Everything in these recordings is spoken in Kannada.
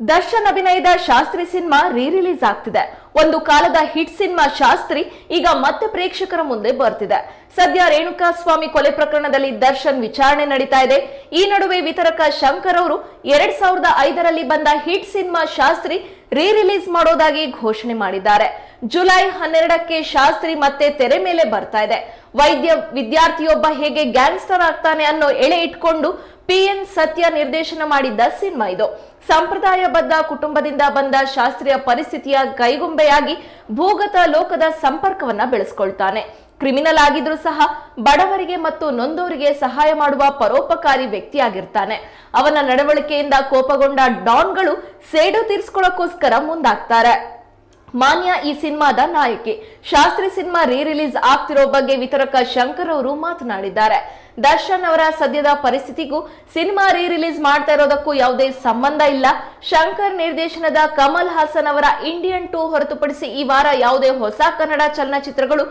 ದರ್ಶನ್ ಅಭಿನಯದ ಶಾಸ್ತ್ರಿ ಸಿನಿಮಾ ರೀ ರಿಲೀಸ್ ಆಗ್ತಿದೆ. ಒಂದು ಕಾಲದ ಹಿಟ್ ಸಿನಿಮಾ ಶಾಸ್ತ್ರಿ ಈಗ ಮತ್ತೆ ಪ್ರೇಕ್ಷಕರ ಮುಂದೆ ಬರ್ತಿದೆ. ಸದ್ಯ ರೇಣುಕಾ ಸ್ವಾಮಿ ಕೊಲೆ ಪ್ರಕರಣದಲ್ಲಿ ದರ್ಶನ್ ವಿಚಾರಣೆ ನಡೀತಾ ಇದೆ. ಈ ನಡುವೆ ವಿತರಕ ಶಂಕರ್ ಅವರು ಎರಡ್ ಸಾವಿರದ ಐದರಲ್ಲಿ ಬಂದ ಹಿಟ್ ಸಿನಿಮಾ ಶಾಸ್ತ್ರಿ ರೀ ರಿಲೀಸ್ ಮಾಡೋದಾಗಿ ಘೋಷಣೆ ಮಾಡಿದ್ದಾರೆ. ಜುಲೈ ಹನ್ನೆರಡಕ್ಕೆ ಶಾಸ್ತ್ರಿ ಮತ್ತೆ ತೆರೆ ಮೇಲೆ ಬರ್ತಾ ಇದೆ. ವೈದ್ಯ ವಿದ್ಯಾರ್ಥಿಯೊಬ್ಬ ಹೇಗೆ ಗ್ಯಾಂಗ್ಸ್ಟರ್ ಆಗ್ತಾನೆ ಅನ್ನೋ ಎಳೆ ಇಟ್ಕೊಂಡು ಪಿ ಎನ್ ಸತ್ಯ ನಿರ್ದೇಶನ ಮಾಡಿದ್ದ ಸಿನಿಮಾ ಇದು. ಸಂಪ್ರದಾಯಬದ್ಧ ಕುಟುಂಬದಿಂದ ಬಂದ ಶಾಸ್ತ್ರೀಯ ಪರಿಸ್ಥಿತಿಯ ಕೈಗೊಂಬೆಯಾಗಿ ಭೂಗತ ಲೋಕದ ಸಂಪರ್ಕವನ್ನ ಬೆಳೆಸ್ಕೊಳ್ತಾನೆ. ಕ್ರಿಮಿನಲ್ ಆಗಿದ್ರೂ ಸಹ ಬಡವರಿಗೆ ಮತ್ತು ನೊಂದವರಿಗೆ ಸಹಾಯ ಮಾಡುವ ಪರೋಪಕಾರಿ ವ್ಯಕ್ತಿಯಾಗಿರ್ತಾನೆ. ಅವನ ನಡವಳಿಕೆಯಿಂದ ಕೋಪಗೊಂಡ ಡಾನ್ಗಳು ಸೇಡು ತೀರ್ಸ್ಕೊಳ್ಳೋಕ್ಕೋಸ್ಕರ ಮುಂದಾಗ್ತಾರೆ. ಮಾನ್ಯ ಈ ಸಿನಿಮಾದ ನಾಯಕಿ. ಶಾಸ್ತ್ರಿ ಸಿನಿಮಾ ರೀ ರಿಲೀಸ್ ಆಗ್ತಿರೋ ಬಗ್ಗೆ ವಿತರಕ ಶಂಕರ್ ಅವರು ಮಾತನಾಡಿದ್ದಾರೆ. ದರ್ಶನ್ ಅವರ ಸದ್ಯದ ಪರಿಸ್ಥಿತಿಗೂ ಸಿನಿಮಾ ರೀ ರಿಲೀಸ್ ಮಾಡ್ತಾ ಇರೋದಕ್ಕೂ ಯಾವುದೇ ಸಂಬಂಧ ಇಲ್ಲ. ಶಂಕರ್ ನಿರ್ದೇಶನದ ಕಮಲ್ ಹಾಸನ್ ಅವರ ಇಂಡಿಯನ್ ಟೂ ಹೊರತುಪಡಿಸಿ ಈ ವಾರ ಯಾವುದೇ ಹೊಸ ಕನ್ನಡ ಚಲನಚಿತ್ರಗಳು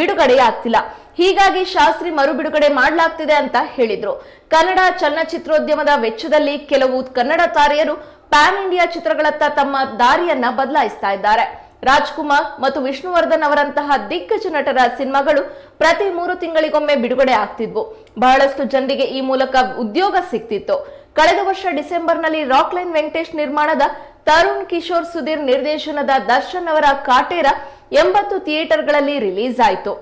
ಬಿಡುಗಡೆಯಾಗ್ತಿಲ್ಲ. ಹೀಗಾಗಿ ಶಾಸ್ತ್ರಿ ಮರು ಬಿಡುಗಡೆ ಮಾಡಲಾಗ್ತಿದೆ ಅಂತ ಹೇಳಿದ್ರು. ಕನ್ನಡ ಚಲನಚಿತ್ರೋದ್ಯಮದ ವೆಚ್ಚದಲ್ಲಿ ಕೆಲವು ಕನ್ನಡ ತಾರೆಯರು ಪ್ಯಾನ್ ಇಂಡಿಯಾ ಚಿತ್ರಗಳತ್ತ ತಮ್ಮ ದಾರಿಯನ್ನ ಬದಲಾಯಿಸ್ತಾ ಇದ್ದಾರೆ. ರಾಜ್ಕುಮಾರ್ ಮತ್ತು ವಿಷ್ಣುವರ್ಧನ್ ಅವರಂತಹ ದಿಗ್ಗಜ ನಟರ ಸಿನಿಮಾಗಳು ಪ್ರತಿ ಮೂರು ತಿಂಗಳಿಗೊಮ್ಮೆ ಬಿಡುಗಡೆ ಆಗ್ತಿದ್ವು. ಬಹಳಷ್ಟು ಜನರಿಗೆ ಈ ಮೂಲಕ ಉದ್ಯೋಗ ಸಿಗ್ತಿತ್ತು. ಕಳೆದ ವರ್ಷ ಡಿಸೆಂಬರ್ನಲ್ಲಿ ರಾಕ್ಲೈನ್ ವೆಂಕಟೇಶ್ ನಿರ್ಮಾಣದ ತರುಣ್ ಕಿಶೋರ್ ಸುಧೀರ್ ನಿರ್ದೇಶನದ ದರ್ಶನ್ ಅವರ ಕಾಟೇರ ಎಂಬತ್ತು ಥಿಯೇಟರ್ಗಳಲ್ಲಿ ರಿಲೀಸ್ ಆಯಿತು.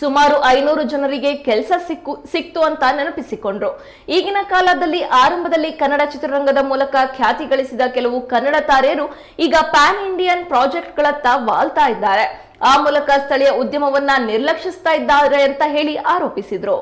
ಸುಮಾರು ಐನೂರು ಜನರಿಗೆ ಕೆಲಸ ಸಿಕ್ಕು, ಸಿಕ್ತು ಅಂತ ನೆನಪಿಸಿಕೊಂಡ್ರು. ಈಗಿನ ಕಾಲದಲ್ಲಿ ಆರಂಭದಲ್ಲಿ ಕನ್ನಡ ಚಿತ್ರರಂಗದ ಮೂಲಕ ಖ್ಯಾತಿ ಗಳಿಸಿದ ಕೆಲವು ಕನ್ನಡ ತಾರೆಯರು ಈಗ ಪ್ಯಾನ್ ಇಂಡಿಯನ್ ಪ್ರಾಜೆಕ್ಟ್ಗಳತ್ತ ವಾಲ್ತಾ ಇದ್ದಾರೆ. ಆ ಮೂಲಕ ಸ್ಥಳೀಯ ಉದ್ಯಮವನ್ನ ನಿರ್ಲಕ್ಷಿಸ್ತಾ ಇದ್ದಾರೆ ಅಂತ ಹೇಳಿ ಆರೋಪಿಸಿದ್ರು.